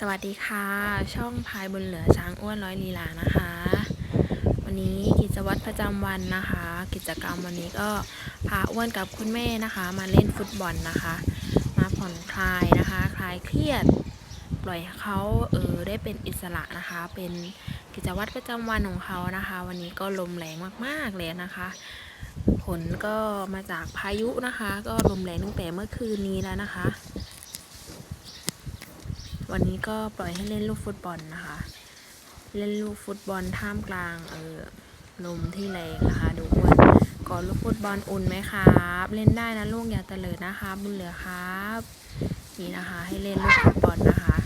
สวัสดีค่ะ ช่องพายบนเหลือช้างอ้วนร้อยลีลานะคะ วันนี้กิจวัตรประจำวันนะคะ กิจกรรมวันนี้ก็พาอ้วนกับคุณแม่นะคะ มาเล่นฟุตบอลนะคะ มาผ่อนคลายนะคะ คลายเครียด ปล่อยเขาเออได้เป็นอิสระนะคะ เป็นกิจวัตรประจำวันของเขานะคะ วันนี้ก็ลมแรงมากๆเลยนะคะ ผลก็มาจากพายุนะคะ ก็ลมแรงตั้งแต่เมื่อคืนนี้แล้วนะคะ วันนี้ก็ปล่อยให้เล่นลูกฟุตบอลนะคะ เล่นลูกฟุตบอลท่ามกลางเออลมที่แรงนะคะดูอ้วนก่อนลูกฟุตบอลอุ่นไหมครับ เล่นได้นะลูกอย่าเตลิดนะคะบุญเหลือครับ นี่นะคะให้เล่นลูกฟุตบอลนะคะ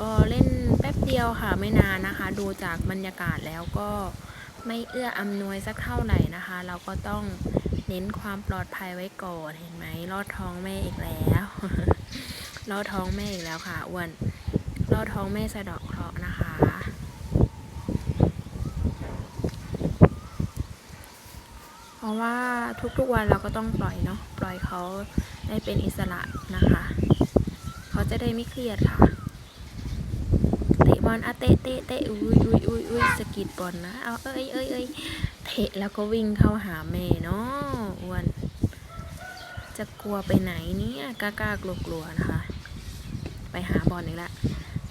ก็เล่นแป๊บเดียวค่ะไม่นานนะคะ ดูจากบรรยากาศแล้วก็ไม่เอื้ออำนวยสักเท่าไหร่นะคะ เราก็ต้องเน้นความปลอดภัยไว้ก่อนเห็นไหมลอดท้องแม่อีกแล้ว ลอดท้องแม่อีกแล้วค่ะอ้วนลอดท้องแม่สะดอกเคราะห์นะคะ เพราะว่าทุกๆวันเราก็ต้องปล่อยเนาะปล่อยเขาได้เป็นอิสระนะคะ เขาจะได้ไม่เครียดค่ะเตะบอลอะเตะเตะเตะอุ้ยอุ้ยอุ้ยอุ้ยสกิดบอลนะเอาเอ้ยเอ้ยเอ้ยเตะแล้วก็วิ่งเข้าหาแม่เนาะอ้วนจะกลัวไปไหนเนี่ยกล้ากลัวกลัวนะคะ ไปหาบอลอีกแล้ว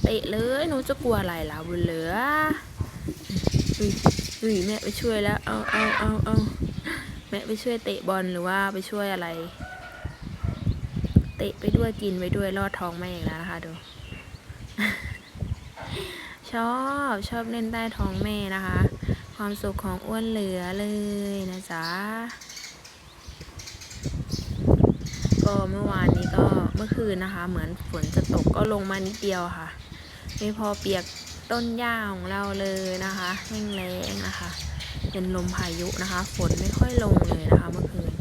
เตะเลยหนูจะกลัวอะไรล่ะบุญเหลืออุ้ยอุ้ยแม่ไปช่วยแล้วเอาเอาเอาเอาแม่ไปช่วยเตะบอลหรือว่าไปช่วยอะไร เตะไปด้วยกินไปด้วยลอดท้องแม่อีกแล้วนะคะดูชอบชอบเล่นใต้ท้องแม่นะคะ ความสุขของอ้วนเหลือเลยนะจ๊ะ ก็เมื่อวานนี้ก็เมื่อคืนนะคะ เหมือนฝนจะตกก็ลงมานิดเดียวค่ะ ไม่พอเปียกต้นหญ้าของเราเลยนะคะแห้งแล้งนะคะ เป็นลมพายุนะคะ ฝนไม่ค่อยลงเลยนะคะ เมื่อคืน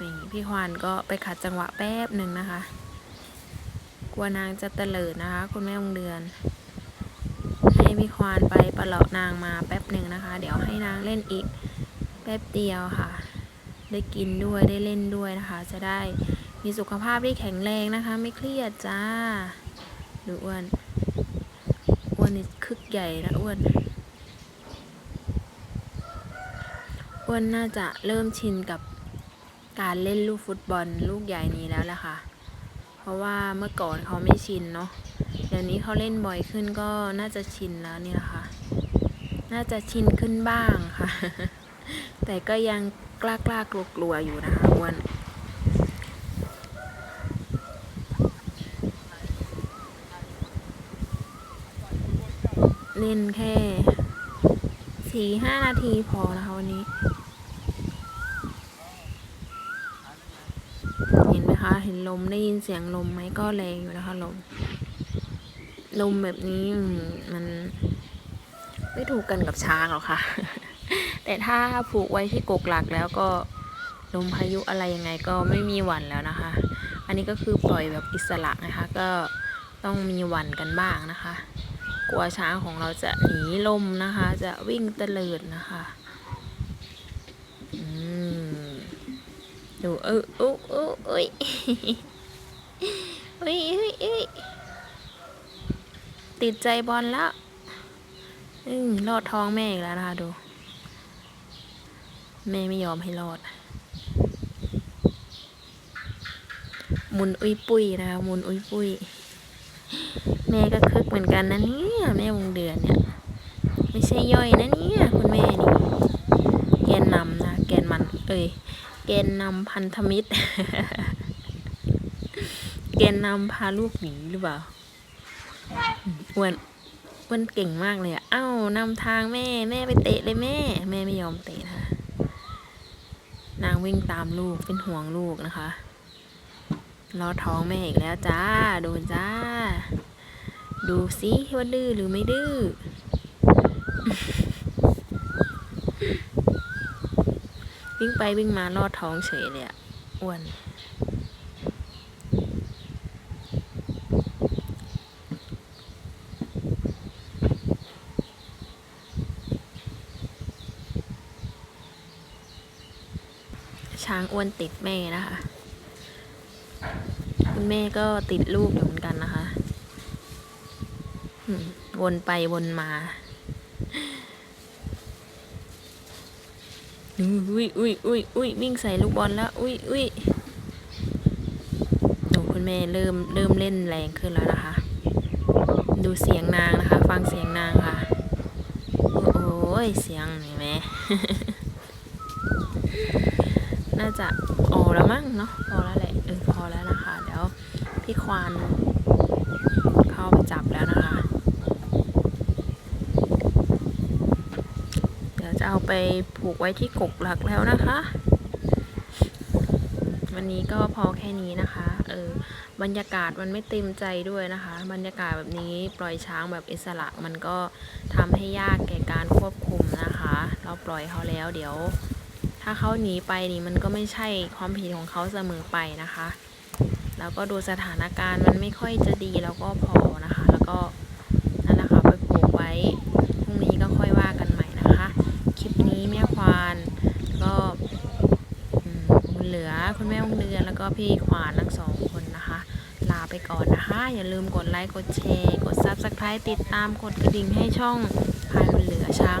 นี่พี่ควานก็ไปขัดจังหวะแป๊บหนึ่งนะคะ กลัวนางจะเตลิดนะคะ คุณแม่วงเดือนให้พี่ควานไปประเลาะนางมาแป๊บหนึ่งนะคะ เดี๋ยวให้นางเล่นอีก แป๊บเดียวค่ะ ได้กินด้วยได้เล่นด้วยนะคะ จะได้มีสุขภาพที่แข็งแรงนะคะ ไม่เครียดจ้าดูอ้วนอ้วนนี่คึกใหญ่นะอ้วนอ้วนน่าจะเริ่มชินกับการเล่นลูกฟุตบอลลูกใหญ่นี้แล้วแหละค่ะ เพราะว่าเมื่อก่อนเขาไม่ชินเนาะเดี๋ยวนี้เขาเล่นบ่อยขึ้นก็น่าจะชินแล้วนี่แหละค่ะน่าจะชินขึ้นบ้างค่ะ แต่ก็ยังกล้ากล้ากลัวกลัวๆอยู่นะคะอ้วนเล่นแค่สี่ห้านาทีพอนะคะวันนี้ เห็นไหมคะ เห็นลมได้ยินเสียงลมไหมก็แรงอยู่นะคะลม ลมแบบนี้มมันไม่ถูกกันกับช้างหรอกค่ะ แต่ถ้าผูกไว้ที่กกหลักแล้วก็ลมพายุอะไรยังไงก็ไม่มีหวันแล้วนะคะ อันนี้ก็คือปล่อยแบบอิสระนะคะ ก็ต้องมีหวันกันบ้างนะคะ กลัวช้างของเราจะหนีลมนะคะ จะวิ่งเตลิดนะคะดูเออเออเออเอ้ยเอ้ยเอ้ยเอ้ยติดใจบอลแล้วอืมรอดท้องแม่อีกแล้วนะคะดู แม่ไม่ยอมให้รอด มุนอุ้ยปุ้ยนะคะมุนอุ้ยปุ้ย แม่ก็คึกเหมือนกันนะเนี่ยแม่วงเดือนเนี่ย ไม่ใช่ย่อยนะเนี่ยคุณแม่นี่แกนนำนะแกนมัน เอ้ยแกนนำพันธมิตร แกนนำพาลูกหนีหรือเปล่าอ้วนอ้วนเก่งมากเลยอะเอ้านำทางแม่ แม่ไปเตะเลยแม่ แม่ไม่ยอมเตะนะ นางวิ่งตามลูกเป็นห่วงลูกนะคะรอท้องแม่อีกแล้วจ้า โดนจ้า ดูสิว่าดื้อหรือไม่ดื้อ วิ่งไปวิ่งมาลอดท้องเฉยเลยอะอ้วน ช้างอ้วนติดแม่นะคะ คุณแม่ก็ติดลูกอยู่เหมือนกันนะคะวนไปวนมาอุ้ยอุ้ยอุ้ยอุ้ยวิ่งใส่ลูกบอลแล้ว อุ้ยอุ้ยโอ้คุณแม่เริ่มเริ่มเล่นแรงขึ้นแล้วนะคะ ดูเสียงนางนะคะ ฟังเสียงนางค่ะ โอ้ยเสียงเห็นไหม น่าจะโอแล้ว มั้งเนาะพอแล้วแหละเออพอแล้วนะคะเดี๋ยวพี่ควานเข้าไปจับแล้วนะคะ เดี๋ยวจะเอาไปผูกไว้ที่กกหลักแล้วนะคะ วันนี้ก็พอแค่นี้นะคะเออบรรยากาศมันไม่เต็มใจด้วยนะคะ บรรยากาศแบบนี้ปล่อยช้างแบบอิสระมันก็ทำให้ยากแก่การควบคุมนะคะ เราปล่อยเขาแล้วเดี๋ยว ถ้าเขาหนีไปนี่มันก็ไม่ใช่ความผิดของเขาเสมอไปนะคะ แล้วก็ดูสถานการณ์มันไม่ค่อยจะดีแล้วก็พอนะคะ แล้วก็นั่นแหละค่ะไปผูกไว้พรุ่งนี้ก็ค่อยว่ากันใหม่นะคะ คลิปนี้แม่ควานก็อืมบุญเหลือคุณแม่วงเดือนแล้วก็พี่ควานทั้งสองคนนะคะ ลาไปก่อนนะคะ อย่าลืมกดไลค์กดแชร์กด Subscribe ติดตามกดกระดิ่งให้ช่องพายบุญเหลือช้าง